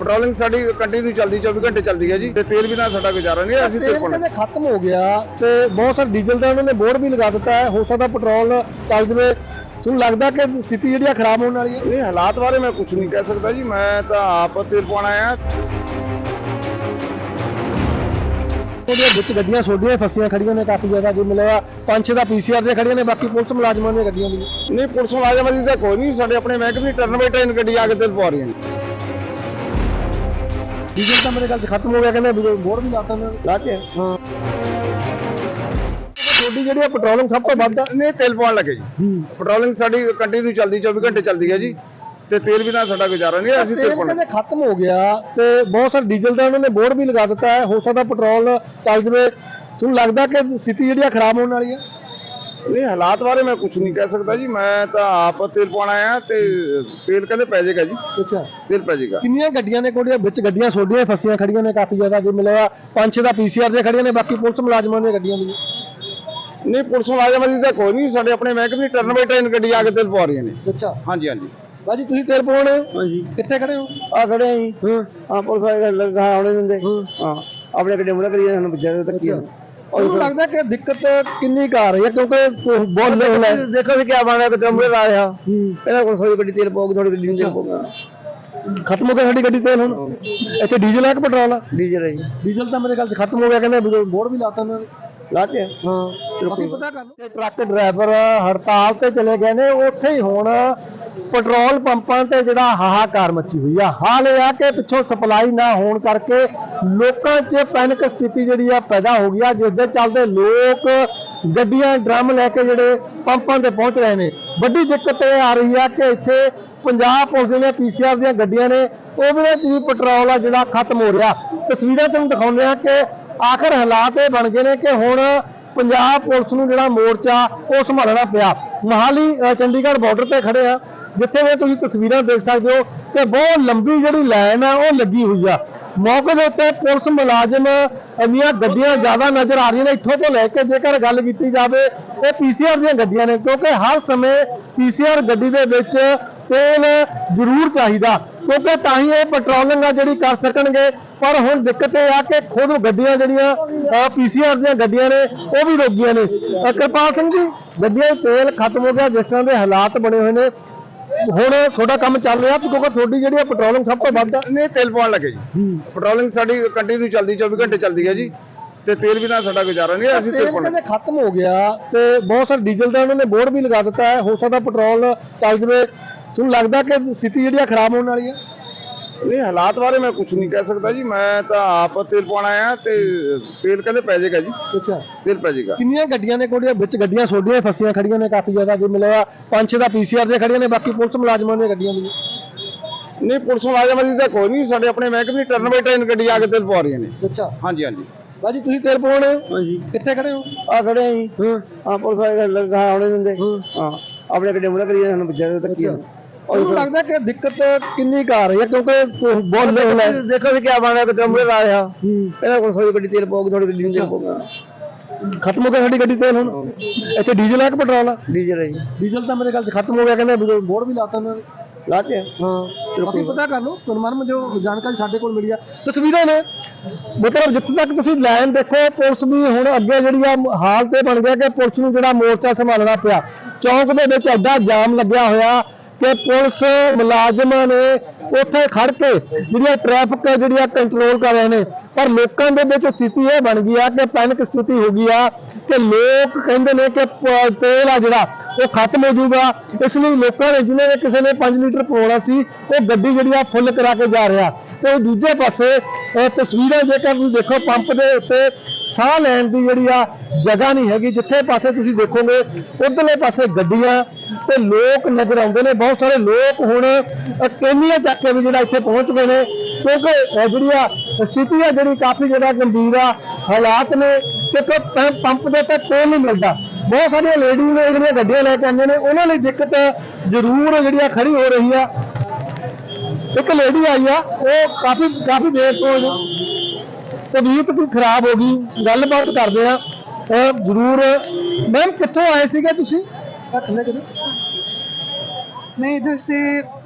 Patrolling ਸਾਡੀ continue ਚੱਲਦੀ 24 ਘੰਟੇ ਚੱਲਦੀ ਹੈ ਜੀ। ਤੇ ਤੇਲ ਬਿਨਾ ਸਾਡਾ ਗੁਜ਼ਾਰਾ ਨਹੀਂ ਅਸੀਂ ਤੇਲ ਕਹਿੰਦੇ ਖਤਮ ਹੋ ਗਿਆ ਤੇ ਬਹੁਤ ਸਾਰੇ ਡੀਜ਼ਲ ਦਾ ਉਹਨਾਂ ਨੇ ਬੋਰਡ ਵੀ ਲਗਾ ਦਿੱਤਾ ਹੈ। ਹੋ ਸਕਦਾ ਪੈਟਰੋਲ ਚੱਲ ਜਵੇ। ਤੁਹਾਨੂੰ ਲੱਗਦਾ ਕਿ ਸਥਿਤੀ ਜਿਹੜੀ ਆ ਖਰਾਬ ਹੋਣ ਵਾਲੀ ਹੈ? ਨਹੀਂ ਹਾਲਾਤ ਬਾਰੇ ਮੈਂ ਕੁਝ ਨਹੀਂ ਕਹਿ ਸਕਦਾ ਜੀ। ਮੈਂ ਤਾਂ ਆਪ ਤੇਲ ਪਾਉਣ ਆਇਆ। ਉਹਦੇ ਵਿੱਚ ਗੱਡੀਆਂ ਛੋਡੀਆਂ ਫਸੀਆਂ ਖੜੀਆਂ ਨੇ ਕਾਫੀ ਜ਼ਿਆਦਾ ਜੋ ਮਿਲਿਆ। ਪੰਜ ਛੇ ਦਾ ਪੀਸੀਆਰ ਦੇ ਖੜੀਆਂ ਨੇ ਬਾਕੀ ਪੁਲਿਸ ਮੁਲਾਜ਼ਮਾਂ ਦੀਆਂ ਗੱਡੀਆਂ ਵੀ। ਨਹੀਂ ਪੁਲਿਸ ਮੁਲਾਜ਼ਮਾਂ ਦੀ ਤਾਂ ਕੋਈ ਨਹੀਂ। ਸਾਡੇ ਆਪਣੇ ਮਹਿਕਮੇ ਟਰਨ ਬਾਈ ਟਰਨ ਗੱਡੀ ਆ ਕੇ ਤੇਲ ਪਵਾ ਰਹੀਆਂ ਨੇ ਡੀਜ਼ਲ ਤਾਂ ਮੇਰੇ ਖਿਆਲ 'ਚ ਖਤਮ ਹੋ ਗਿਆ ਕਹਿੰਦੇ ਬੋਰਡ ਵੀ ਲਾਤਾ ਨੇ ਲਾਤੇ ਹਾਂ। ਛੋਡੀ ਜਿਹੜੀ ਆ ਪੈਟਰੋਲਿੰਗ ਸਭ ਤੋਂ ਵੱਧ ਆ। ਨਹੀਂ ਤੇਲ ਪਾਉਣ ਲੱਗੇ ਜੀ। ਪੈਟਰੋਲਿੰਗ ਸਾਡੀ ਕੰਟੀਨਿਊ ਚੱਲਦੀ 24 ਘੰਟੇ ਚੱਲਦੀ ਹੈ ਜੀ। ਤੇ ਤੇਲ ਬਿਨਾ ਸਾਡਾ ਗੁਜ਼ਾਰਾ ਨਹੀਂ ਅਸੀਂ ਤੇਲ ਕਹਿੰਦੇ ਖਤਮ ਹੋ ਗਿਆ ਤੇ ਬਹੁਤ ਸਾਰੇ ਡੀਜ਼ਲ ਦਾ ਉਹਨਾਂ ਨੇ ਬੋਰਡ ਵੀ ਲਗਾ ਦਿੱਤਾ ਹੈ। ਹੋ ਸਕਦਾ ਪੈਟਰੋਲ ਚੱਲ ਜਵੇ। ਤੁਹਾਨੂੰ ਲੱਗਦਾ ਕਿ ਸਥਿਤੀ ਜਿਹੜੀ ਆ ਖਰਾਬ ਹੋਣ ਵਾਲੀ ਹੈ ਨਹੀਂ ਹਾਲਾਤ ਬਾਰੇ ਮੈਂ ਕੁਝ ਨਹੀਂ ਕਹਿ ਸਕਦਾ ਜੀ। ਮੈਂ ਤਾਂ ਆਪ ਤੇਲ ਪਾਉਣ ਆਇਆ ਤੇ ਤੇਲ ਕਹਿੰਦੇ ਪੈ ਜਾਏਗਾ ਜੀ। ਅੱਛਾ। ਤੇਲ ਪੈ ਜਾਏਗਾ। ਕਿੰਨੀਆਂ ਗੱਡੀਆਂ ਨੇ ਕੋਡੀਆਂ ਵਿੱਚ ਗੱਡੀਆਂ ਛੋਡੀਆਂ ਫਸੀਆਂ ਖੜੀਆਂ ਨੇ ਕਾਫੀ ਜ਼ਿਆਦਾ। ਜੋ ਮਿਲਿਆ ਪੰਜ ਛੇ ਦਾ ਪੀਸੀਆਰ ਦੇ ਖੜੀਆਂ ਨੇ ਬਾਕੀ ਪੁਲਿਸ ਮੁਲਾਜ਼ਮਾਂ ਦੀਆਂ ਗੱਡੀਆਂ ਵੀ। ਨਹੀਂ ਪੁਲਿਸ ਮੁਲਾਜ਼ਮਾਂ ਦੀ ਤਾਂ ਕੋਈ ਨਹੀਂ। ਸਾਡੇ ਆਪਣੇ ਮਹਿਕਮੇ ਦੀ ਟਰਨ ਬਾਈ ਟਰਨ ਗੱਡੀ ਆ ਕੇ ਤੇਲ ਪਵਾ ਰਹੀਆਂ ਨੇ। ਅੱਛਾ। ਹਾਂਜੀ ਹਾਂਜੀ। ਬਾਜੀ ਤੁਸੀਂ ਤੇਲ ਪਵਾਉਣੇ ਹੋ ਹਾਂਜੀ। ਕਿੱਥੇ ਖੜੇ ਹੋ? ਆ ਖੜੇ ਆਂ ਜੀ। ਹਾਂ। ਪੁਲਿਸ ਵਾਲੇ ਲਗਾ ਆਉਣੇ ਦਿੰਦੇ। ਹਾਂ। ਆਪਣੇ ਗੱਡੀ ਮੁੜਾ ਕਰੀ ਸਾਨੂੰ ਤੱਕ ਕੀ ਤੁਹਾਨੂੰ ਲੱਗਦਾ ਕਿ ਦਿੱਕਤ ਕਿੰਨੀ ਕੁ ਆ ਰਹੀ ਹੈ ਕਿਉਂਕਿ ਬਹੁਤ ਲੋਕ ਹੈ ਦੇਖੋ ਵੀ ਕੀ ਬਣਿਆ ਕਿ ਮੁੜੇ ਲਾ ਰਿਹਾ। ਇਹਨਾਂ ਕੋਲ ਸੋਈ ਗੱਡੀ ਤੇਲ ਪਾਉਗੀ ਥੋੜੀ ਗੱਡੀ ਨੂੰ ਤੇਲ ਪਾਉਗਾ ਖਤਮ ਹੋ ਗਿਆ ਸਾਡੀ ਗੱਡੀ ਤੇਲ ਹੁਣ? ਇੱਥੇ ਡੀਜ਼ਲ ਹੈ ਕਿ ਪੈਟਰੋਲ ਹੈ ਡੀਜ਼ਲ ਹੈ ਜੀ। ਡੀਜ਼ਲ ਤਾਂ ਮੇਰੇ ਖਿਆਲ 'ਚ ਖਤਮ ਹੋ ਗਿਆ ਕਹਿੰਦੇ ਬੋਰਡ ਵੀ ਲਾਤਾ ਉਹਨਾਂ ਨੇ। ਲਾਤੇ ਹਾਂ। ਬਾਕੀ ਪਤਾ ਕਰ ਲਓ। ਟਰੱਕ ਡਰਾਈਵਰ ਹੜਤਾਲ ਤੇ ਚਲੇ ਗਏ ਨੇ ਉੱਥੇ ਹੀ ਹੁਣ ਪੈਟਰੋਲ ਪੰਪਾਂ ਤੇ ਜਿਹੜਾ ਹਾਹਾਕਾਰ ਮੱਚੀ ਹੋਈ ਆ। ਹਾਲ ਇਹ ਆ ਕਿ ਪਿੱਛੋਂ ਸਪਲਾਈ ਨਾ ਹੋਣ ਕਰਕੇ ਲੋਕਾਂ 'ਚ ਪੈਨਿਕ ਸਥਿਤੀ ਜਿਹੜੀ ਆ ਪੈਦਾ ਹੋ ਗਈ ਆ ਜਿਸ ਦੇ ਚੱਲਦੇ ਲੋਕ ਗੱਡੀਆਂ ਡਰਮ ਲੈ ਕੇ ਜਿਹੜੇ ਪੰਪਾਂ ਤੇ ਪਹੁੰਚ ਰਹੇ ਨੇ। ਵੱਡੀ ਦਿੱਕਤ ਇਹ ਆ ਰਹੀ ਆ ਕਿ ਇੱਥੇ ਪੰਜਾਬ ਪੁਲਿਸ ਦੀਆਂ ਪੀਸੀਆਰ ਦੀਆਂ ਗੱਡੀਆਂ ਨੇ ਉਹਦੇ ਵਿੱਚ ਵੀ ਪੈਟਰੋਲ ਆ ਜਿਹੜਾ ਖਤਮ ਹੋ ਰਿਹਾ। ਤਸਵੀਰਾਂ ਤੁਹਾਨੂੰ ਦਿਖਾਉਂਦੇ ਆ ਕਿ ਆਖਰ ਹਾਲਾਤ ਇਹ ਬਣ ਗਏ ਨੇ ਕਿ ਹੁਣ ਪੰਜਾਬ ਪੁਲਿਸ ਨੂੰ ਜਿਹੜਾ ਮੋਰਚਾ ਉਹ ਸੰਭਾਲਣਾ ਪਿਆ। ਮਹਾਲੀ ਅ, ਚੰਡੀਗੜ੍ਹ ਬਾਰਡਰ ਤੇ ਖੜੇ ਆ ਜਿੱਥੇ ਵੀ ਤੁਸੀਂ ਤਸਵੀਰਾਂ ਦੇਖ ਸਕਦੇ ਹੋ ਕਿ ਬਹੁਤ ਲੰਬੀ ਜਿਹੜੀ ਲਾਈਨ ਆ ਉਹ ਲੱਗੀ ਹੋਈ ਆ। ਮੌਕੇ ਦੇ ਉੱਤੇ ਪੁਲਿਸ ਮੁਲਾਜ਼ਮ ਦੀਆਂ ਗੱਡੀਆਂ ਜ਼ਿਆਦਾ ਨਜ਼ਰ ਆ ਰਹੀਆਂ ਨੇ, ਇੱਥੋਂ ਤੋਂ ਲੈ ਕੇ ਜੇਕਰ ਗੱਲ ਕੀਤੀ ਜਾਵੇ, ਇਹ ਪੀਸੀਆਰ ਦੀਆਂ ਗੱਡੀਆਂ ਨੇ, ਕਿਉਂਕਿ ਹਰ ਸਮੇਂ ਪੀਸੀਆਰ ਗੱਡੀ ਦੇ ਵਿੱਚ ਤੇਲ ਜ਼ਰੂਰ ਚਾਹੀਦਾ, ਕਿਉਂਕਿ ਤਾਂ ਹੀ ਇਹ ਪੈਟਰੋਲਿੰਗ ਆ ਜਿਹੜੀ ਕਰ ਸਕਣਗੇ। ਪਰ ਹੁਣ ਦਿੱਕਤ ਇਹ ਆ ਕਿ ਖੁਦ ਗੱਡੀਆਂ ਜਿਹੜੀਆਂ ਪੀਸੀਆਰ ਦੀਆਂ ਗੱਡੀਆਂ ਨੇ, ਉਹ ਵੀ ਰੋਕੀਆਂ ਨੇ। ਕਿਰਪਾਲ ਸਿੰਘ ਜੀ, ਗੱਡੀਆਂ ਤੇਲ ਖਤਮ ਹੋ ਗਿਆ, ਜਿਸ ਤਰ੍ਹਾਂ ਦੇ ਹਾਲਾਤ ਬਣੇ ਹੋਏ ਨੇ ਹੁਣ ਤੁਹਾਡਾ ਕੰਮ ਚੱਲ ਰਿਹਾ ਕਿਉਂਕਿ ਤੁਹਾਡੀ ਜਿਹੜੀ ਆ ਪੈਟਰੋਲਿੰਗ ਸਭ ਤੋਂ ਵੱਧ ਆ। ਨਹੀਂ ਤੇਲ ਪਾਉਣ ਲੱਗੇ ਜੀ। ਪੈਟਰੋਲਿੰਗ ਸਾਡੀ ਕੰਟੀਨਿਊ ਚੱਲਦੀ 24 ਘੰਟੇ ਚੱਲਦੀ ਹੈ ਜੀ। ਤੇ ਤੇਲ ਬਿਨਾ ਸਾਡਾ ਗੁਜ਼ਾਰਾ ਨਹੀਂ ਅਸੀਂ ਤੇਲ ਪਾਉਣਾ। ਖਤਮ ਹੋ ਗਿਆ ਤੇ ਬਹੁਤ ਸਾਰੇ ਡੀਜ਼ਲ ਦਾ ਉਹਨਾਂ ਨੇ ਬੋਰਡ ਵੀ ਲਗਾ ਦਿੱਤਾ ਹੈ। ਹੋ ਸਕਦਾ ਪੈਟਰੋਲ ਚੱਲ ਜਵੇ। ਤੁਹਾਨੂੰ ਲੱਗਦਾ ਕਿ ਸਥਿਤੀ ਜਿਹੜੀ ਆ ਖਰਾਬ ਹੋਣ ਵਾਲੀ ਹੈ ਨਹੀਂ ਹਾਲਾਤ ਬਾਰੇ ਮੈਂ ਕੁਝ ਨਹੀਂ ਕਹਿ ਸਕਦਾ ਜੀ। ਮੈਂ ਤਾਂ ਆਪ ਤੇਲ ਪਾਉਣ ਆਇਆ ਤੇ ਤੇਲ ਕਹਿੰਦੇ ਪੈ ਜਾਏਗਾ ਜੀ। ਅੱਛਾ। ਤੇਲ ਪੈ ਜਾਏਗਾ। ਕਿੰਨੀਆਂ ਗੱਡੀਆਂ ਨੇ ਕੋਡੀਆਂ ਵਿੱਚ ਗੱਡੀਆਂ ਛੋਡੀਆਂ ਫਸੀਆਂ ਖੜੀਆਂ ਨੇ ਕਾਫੀ ਜ਼ਿਆਦਾ ਜੋ ਮਿਲਿਆ ਪੰਜ ਛੇ ਦਾ ਪੀਸੀਆਰ ਦੇ ਖੜੀਆਂ ਨੇ ਬਾਕੀ ਪੁਲਿਸ ਮੁਲਾਜ਼ਮਾਂ ਦੀਆਂ ਗੱਡੀਆਂ ਵੀ। ਨਹੀਂ ਪੁਲਿਸ ਮੁਲਾਜ਼ਮਾਂ ਦੀ ਤਾਂ ਕੋਈ ਨਹੀਂ ਸਾਡੇ ਆਪਣੇ ਮਹਿਕਮੇ ਦੀ ਟਰਨ ਬਾਈ ਟਰਨ ਗੱਡੀ ਆ ਕੇ ਤੇਲ ਪਵਾ ਰਹੀਆਂ ਨੇ। ਅੱਛਾ। ਹਾਂਜੀ ਹਾਂਜੀ। ਬਾਜੀ ਤੁਸੀਂ ਤੇਲ ਪਵਾਉਣੇ ਹੋ? ਹਾਂਜੀ। ਕਿੱਥੇ ਖੜੇ ਹੋ? ਆ ਖੜੇ ਆਂ ਜੀ। ਹਾਂ। ਪੁਲਿਸ ਵਾਲੇ ਲਗਾ ਆਉਣੇ ਦਿੰਦੇ। ਹਾਂ। ਆਪਣੇ ਗੱਡੀ ਮੁੜਾ ਕਰੀ ਸਾਨੂੰ ਪਿੱਛੇ ਤੱਕ ਕੀ ਤੁਹਾਨੂੰ ਲੱਗਦਾ ਕਿ ਦਿੱਕਤ ਕਿੰਨੀ ਕੁ ਆ ਰਹੀ ਹੈ? ਕਿਉਂਕਿ ਬਹੁਤ ਲੋਕ ਹੈ ਦੇਖੋ ਵੀ ਕੀ ਬਣਿਆ ਕਿ ਮੁੜੇ ਲਾ ਰਿਹਾ ਇਹਨਾਂ ਕੋਲ ਸੋਈ ਗੱਡੀ ਤੇਲ ਪਾਉਗੀ ਥੋੜੀ ਗੱਡੀ ਨੂੰ ਤੇਲ ਪਾਉਗਾ। ਖਤਮ ਹੋ ਗਿਆ ਸਾਡੀ ਗੱਡੀ ਤੇਲ ਹੁਣ? ਇੱਥੇ ਡੀਜ਼ਲ ਹੈ ਕਿ ਪੈਟਰੋਲ ਹੈ? ਡੀਜ਼ਲ ਹੈ ਜੀ। ਡੀਜ਼ਲ ਤਾਂ ਮੇਰੇ ਖਿਆਲ 'ਚ ਖਤਮ ਹੋ ਗਿਆ ਕਹਿੰਦੇ ਬੋਰਡ ਵੀ ਲਾਤਾ ਉਹਨਾਂ ਨੇ। ਲਾਤੇ ਹਾਂ। ਬਾਕੀ ਪਤਾ ਕਰ ਲਓ ਤੁਹਾਨੂੰ ਜੋ ਜਾਣਕਾਰੀ ਸਾਡੇ ਕੋਲ ਮਿਲੀ ਆ। ਤਸਵੀਰਾਂ ਨੇ। ਮਤਲਬ ਜਿੱਥੇ ਤੱਕ ਤੁਸੀਂ ਲਾਈਨ ਦੇਖੋ ਪੁਲਿਸ ਵੀ ਹੁਣ ਅੱਗੇ ਜਿਹੜੀ ਆ ਹਾਲ ਤੇ ਬਣ ਗਿਆ ਕਿ ਪੁਲਿਸ ਨੂੰ ਜਿਹੜਾ ਮੋਰਚਾ ਸੰਭਾਲਣਾ ਪਿਆ। ਚੌਂਕ ਦੇ ਵਿੱਚ ਐਡਾ ਜਾਮ ਲੱਗਿਆ ਹੋਇਆ। ਕਿ ਪੁਲਿਸ ਮੁਲਾਜ਼ਮਾਂ ਨੇ ਉੱਥੇ ਖੜ ਕੇ ਜਿਹੜੀਆਂ ਟ੍ਰੈਫਿਕ ਜਿਹੜੀਆਂ ਕੰਟਰੋਲ ਕਰ ਰਹੇ ਨੇ, ਪਰ ਲੋਕਾਂ ਦੇ ਵਿੱਚ ਸਥਿਤੀ ਇਹ ਬਣ ਗਈ ਆ ਕਿ ਪੈਨਿਕ ਸਥਿਤੀ ਹੋ ਗਈ ਆ ਕਿ ਲੋਕ ਕਹਿੰਦੇ ਨੇ ਕਿ ਤੇਲ ਆ ਜਿਹੜਾ, ਉਹ ਖਤਮ ਹੋ ਜਾਊਗਾ। ਇਸ ਲਈ ਲੋਕਾਂ ਨੇ, ਜਿਨ੍ਹਾਂ ਨੇ ਕਿਸੇ ਨੇ 5 ਲੀਟਰ ਪਵਾਉਣਾ ਸੀ, ਉਹ ਗੱਡੀ ਜਿਹੜੀ ਆ ਫੁੱਲ ਕਰਾ ਕੇ ਜਾ ਰਿਹਾ। ਤੇ ਦੂਜੇ ਪਾਸੇ ਤਸਵੀਰਾਂ ਜੇਕਰ ਤੁਸੀਂ ਦੇਖੋ, ਪੰਪ ਦੇ ਉੱਤੇ ਸਾਹ ਲੈਣ ਦੀ ਜਿਹੜੀ ਆ ਜਗ੍ਹਾ ਨਹੀਂ ਹੈਗੀ। ਜਿੱਥੇ ਪਾਸੇ ਤੁਸੀਂ ਦੇਖੋਗੇ ਉਧਰਲੇ ਪਾਸੇ ਗੱਡੀਆਂ ਤੇ ਲੋਕ ਨਜ਼ਰ ਆਉਂਦੇ ਨੇ। ਬਹੁਤ ਸਾਰੇ ਲੋਕ ਹੁਣ ਅ, ਚੱਕ ਕੇ ਵੀ ਜਿਹੜਾ ਇੱਥੇ ਪਹੁੰਚ ਗਏ ਨੇ। ਕਿਉਂਕਿ ਜਿਹੜੀ ਆ ਸਥਿਤੀ ਆ ਜਿਹੜੀ ਕਾਫੀ ਜਿਹੜਾ ਗੰਭੀਰ ਆ ਹਾਲਾਤ ਨੇ ਕਿਉਂਕਿ ਪ- ਪੰਪ ਦੇ ਉੱਤੇ ਤੇਲ ਨਹੀਂ ਮਿਲਦਾ। ਬਹੁਤ ਸਾਰੀਆਂ ਲੇਡੀਜ਼ ਨੇ ਜਿਹੜੀਆਂ ਗੱਡੀਆਂ ਲੈ ਕੇ ਆਉਂਦੇ ਨੇ ਉਹਨਾਂ ਲਈ ਦਿੱਕਤ ਜ਼ਰੂਰ ਜਿਹੜੀ ਆ ਖੜੀ ਹੋ ਰਹੀ ਆ। ਇੱਕ ਲੇਡੀ ਆਈ ਆ ਉਹ ਕਾਫੀ ਕਾਫੀ ਦੇਰ ਤੋਂ ਤਬੀਅਤ ਕੋਈ ਖਰਾਬ ਹੋ ਗਈ ਗੱਲਬਾਤ ਕਰਦੇ ਆ ਅਹ, ਜ਼ਰੂਰ ਮੈਮ ਕਿੱਥੋਂ ਆਏ ਸੀਗੇ ਤੁਸੀਂ ਕਿੰਨੇ ਕਿਤੇ मैं इधर से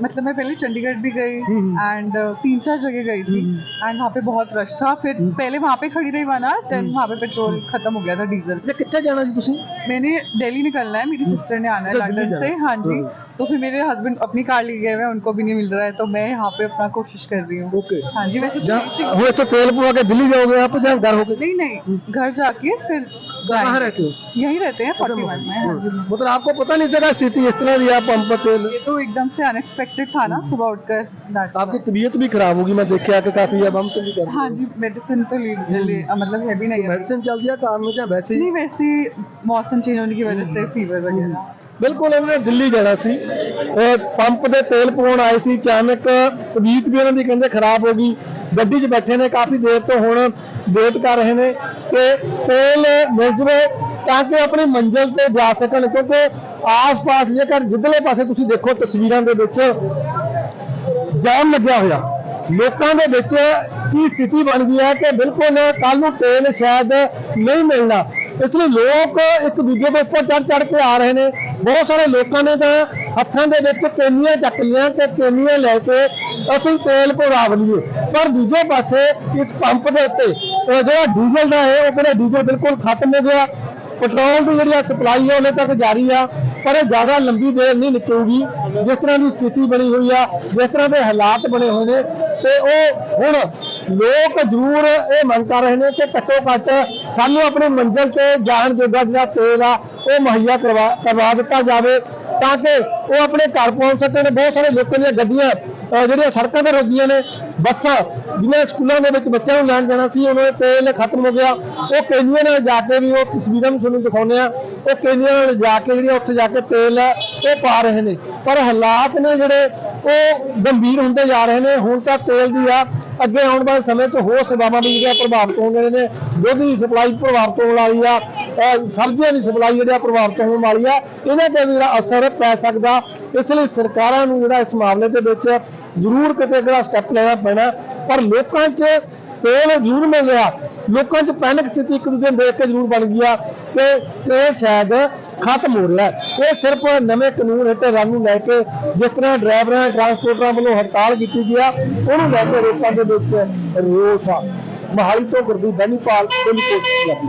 मतलब मैं पहले चंडीगढ़ भी गई हम्म। एंड तीन चार जगह गई थी हम्म। एंड वहाँ पे बहुत रश था फिर पहले वहाँ पे खड़ी रही वन आवर देन वहाँ पे पेट्रोल खत्म हो गया था डीजल ਤੇ ਕਿੱਥੇ ਜਾਣਾ ਸੀ ਤੁਸੀਂ मैंने दिल्ली निकलना है मेरी सिस्टर ने आना है अच्छा, दिल्ली लंदन से जाना है। हाँ जी हाँ। तो फिर मेरे हस्बैंड अपनी कार ले गए हुए हैं उनको भी नहीं मिल रहा है तो मैं यहाँ पे अपना कोशिश कर रही हूँ। ओके हाँ जी वैसे हो तो, तो तेल पुआ के दिल्ली जाओगे आप पे घर होगे नहीं नहीं घर जाके फिर तो रहते हो? यही रहते हैं अच्छा, हाँ हाँ। मतलब आपको पता नहीं चला स्थिति इस तरह दिया पंप तेल ये तो एकदम से अनएक्सपेक्टेड था ना हम्म। सुबह उठकर आपकी तबीयत भी खराब होगी मैं देखे आके काफ़ी अब हम तो नहीं कर हाँ जी मेडिसिन तो ले हम्म। मतलब भी नहीं तो मेडिसिन चल दिया कार में क्या वैसे नहीं वैसे मौसम चेंज होने की वजह से हम्म। फीवर वगैरह। ਬਿਲਕੁਲ ਇਹਨਾਂ ਨੇ ਦਿੱਲੀ ਜਾਣਾ ਸੀ। ਉਹ ਪੰਪ ਦੇ ਤੇਲ ਪਵਾਉਣ ਆਏ ਸੀ। ਅਚਾਨਕ ਤਬੀਅਤ ਵੀ ਉਹਨਾਂ ਦੀ ਕਹਿੰਦੇ ਖਰਾਬ ਹੋ ਗਈ। ਗੱਡੀ 'ਚ ਬੈਠੇ ਨੇ ਕਾਫੀ ਦੇਰ ਤੋਂ ਹੁਣ ਵੇਟ ਕਰ ਰਹੇ ਨੇ ਕਿ ਤੇਲ ਮਿਲ ਜਵੇ ਤਾਂ ਕਿ ਆਪਣੀ ਮੰਜ਼ਿਲ ਤੇ ਜਾ ਸਕਣ। ਕਿਉਂਕਿ ਆਸ-ਪਾਸ ਜੇਕਰ ਜਿੱਧਲੇ ਪਾਸੇ ਤੁਸੀਂ ਦੇਖੋ ਤਸਵੀਰਾਂ ਦੇ ਵਿੱਚ ਜਾਮ ਲੱਗਿਆ ਹੋਇਆ। ਲੋਕਾਂ ਦੇ ਵਿੱਚ ਕੀ ਸਥਿਤੀ ਬਣ ਗਈ ਹੈ ਕਿ ਬਿਲਕੁਲ ਕੱਲ ਨੂੰ ਤੇਲ ਸ਼ਾਇਦ ਨਹੀਂ ਮਿਲਣਾ। ਇਸ ਲਈ ਲੋਕ ਇੱਕ ਦੂਜੇ ਦੇ ਉੱਪਰ ਚੜ ਚੜ ਕੇ ਆ ਰਹੇ ਨੇ। ਬਹੁਤ ਸਾਰੇ ਲੋਕਾਂ ਨੇ ਤਾਂ ਹੱਥਾਂ ਦੇ ਵਿੱਚ ਕੇਨੀਆਂ ਚੱਕ ਲਈਆਂ ਕਿ ਕੇਨੀਆਂ ਲੈ ਕੇ ਅਸੀਂ ਤੇਲ ਭਰਾ ਲਈਏ। ਪਰ ਦੂਜੇ ਪਾਸੇ ਇਸ ਪੰਪ ਦੇ ਉੱਤੇ ਉਹ ਜਿਹੜਾ ਡੀਜ਼ਲ ਦਾ ਹੈ, ਉਹ ਕਹਿੰਦੇ ਡੀਜ਼ਲ ਬਿਲਕੁਲ ਖਤਮ ਹੋ ਗਿਆ। ਪੈਟਰੋਲ ਦੀ ਜਿਹੜੀ ਸਪਲਾਈ ਹੈ ਉਹਨੇ ਤੱਕ ਜਾਰੀ ਆ, ਪਰ ਇਹ ਜ਼ਿਆਦਾ ਲੰਬੀ ਦੇਰ ਨਹੀਂ ਨਿਕਲੂਗੀ। ਜਿਸ ਤਰ੍ਹਾਂ ਦੀ ਸਥਿਤੀ ਬਣੀ ਹੋਈ ਆ, ਜਿਸ ਤਰ੍ਹਾਂ ਦੇ ਹਾਲਾਤ ਬਣੇ ਹੋਏ ਨੇ, ਤੇ ਉਹ ਹੁਣ ਲੋਕ ਜ਼ਰੂਰ ਇਹ ਮੰਗ ਕਰ ਰਹੇ ਨੇ ਕਿ ਘੱਟੋ ਘੱਟ ਸਾਨੂੰ ਆਪਣੀ ਮੰਜ਼ਿਲ ਤੇ ਜਾਣ ਜੋਗਾ ਜਿਹੜਾ ਤੇਲ ਆ ਉਹ ਮੁਹੱਈਆ ਕਰਵਾ ਕਰਵਾ ਦਿੱਤਾ ਜਾਵੇ ਤਾਂ ਕਿ ਉਹ ਆਪਣੇ ਘਰ ਪਹੁੰਚ ਸਕਣ। ਬਹੁਤ ਸਾਰੇ ਲੋਕਾਂ ਦੀਆਂ ਗੱਡੀਆਂ ਜਿਹੜੀਆਂ ਸੜਕਾਂ ਤੇ ਰੁਕੀਆਂ ਨੇ ਬੱਸਾਂ ਜਿਵੇਂ ਸਕੂਲਾਂ ਦੇ ਵਿੱਚ ਬੱਚਿਆਂ ਨੂੰ ਲੈਣ ਜਾਣਾ ਸੀ ਉਹਨਾਂ ਦੇ ਤੇਲ ਖਤਮ ਹੋ ਗਿਆ। ਉਹ ਕੇਨੀਆਂ ਨਾਲ ਜਾ ਕੇ ਵੀ ਉਹ ਤਸਵੀਰਾਂ ਵੀ ਤੁਹਾਨੂੰ ਦਿਖਾਉਂਦੇ ਆ ਉਹ ਕੇਨੀਆਂ ਨਾਲ ਜਾ ਕੇ ਜਿਹੜੀਆਂ ਉੱਥੇ ਜਾ ਕੇ ਤੇਲ ਹੈ, ਉਹ ਪਾ ਰਹੇ ਨੇ। ਪਰ ਹਾਲਾਤ ਨੇ ਜਿਹੜੇ ਉਹ ਗੰਭੀਰ ਹੁੰਦੇ ਜਾ ਰਹੇ ਨੇ। ਹੁਣ ਤਾਂ ਤੇਲ ਦੀ ਆ ਅੱਗੇ ਆਉਣ ਵਾਲੇ ਸਮੇਂ 'ਚ ਹੋਰ ਸੇਵਾਵਾਂ ਵੀ ਜਿਹੜੀਆਂ ਪ੍ਰਭਾਵਿਤ ਹੋਣ ਵਾਲੇ ਨੇ, ਦੁੱਧ ਦੀ ਸਪਲਾਈ ਪ੍ਰਭਾਵਿਤ ਹੋਣ ਵਾਲੀ ਆ ਸਬਜ਼ੀਆਂ ਦੀ ਸਪਲਾਈ ਜਿਹੜੀ ਆ ਪ੍ਰਭਾਵਿਤ ਹੋਣ ਵਾਲੀ ਆ ਇਹਨਾਂ ਤੇ ਵੀ ਜਿਹੜਾ ਅਸਰ ਪੈ ਸਕਦਾ। ਇਸ ਲਈ ਸਰਕਾਰਾਂ ਨੂੰ ਜਿਹੜਾ ਇਸ ਮਾਮਲੇ ਦੇ ਵਿੱਚ ਜ਼ਰੂਰ ਕਿਤੇ ਜਿਹੜਾ ਸਟੈਪ ਲੈਣਾ ਪੈਣਾ। ਪਰ ਲੋਕਾਂ 'ਚ ਤੇਲ ਜ਼ਰੂਰ ਮਿਲ ਰਿਹਾ। ਲੋਕਾਂ 'ਚ ਪੈਨਿਕ ਸਥਿਤੀ ਇੱਕ ਦੂਜੇ ਨੂੰ ਦੇਖ ਕੇ ਜ਼ਰੂਰ ਬਣ ਗਈ ਆ ਕਿ ਤੇਲ ਸ਼ਾਇਦ ਖਤਮ ਹੋ ਰਿਹਾ। ਇਹ ਸਿਰਫ ਨਵੇਂ ਕਾਨੂੰਨ ਹੇਠ ਰਨ ਨੂੰ ਲੈ ਕੇ ਜਿਸ ਤਰ੍ਹਾਂ ਡਰਾਈਵਰਾਂ, ਟਰਾਂਸਪੋਰਟਰਾਂ ਵੱਲੋਂ ਹੜਤਾਲ ਕੀਤੀ ਗਈ ਆ, ਉਹਨੂੰ ਲੈ ਕੇ ਲੋਕਾਂ ਦੇ ਵਿੱਚ ਰੋਸ ਆ। ਮਹਾਲੀ ਤੋਂ ਗੁਰਦੀਪ ਬੈਨੀਪਾਲ ਟੈਲੀਪੋਸਟ ਪੰਜਾਬੀ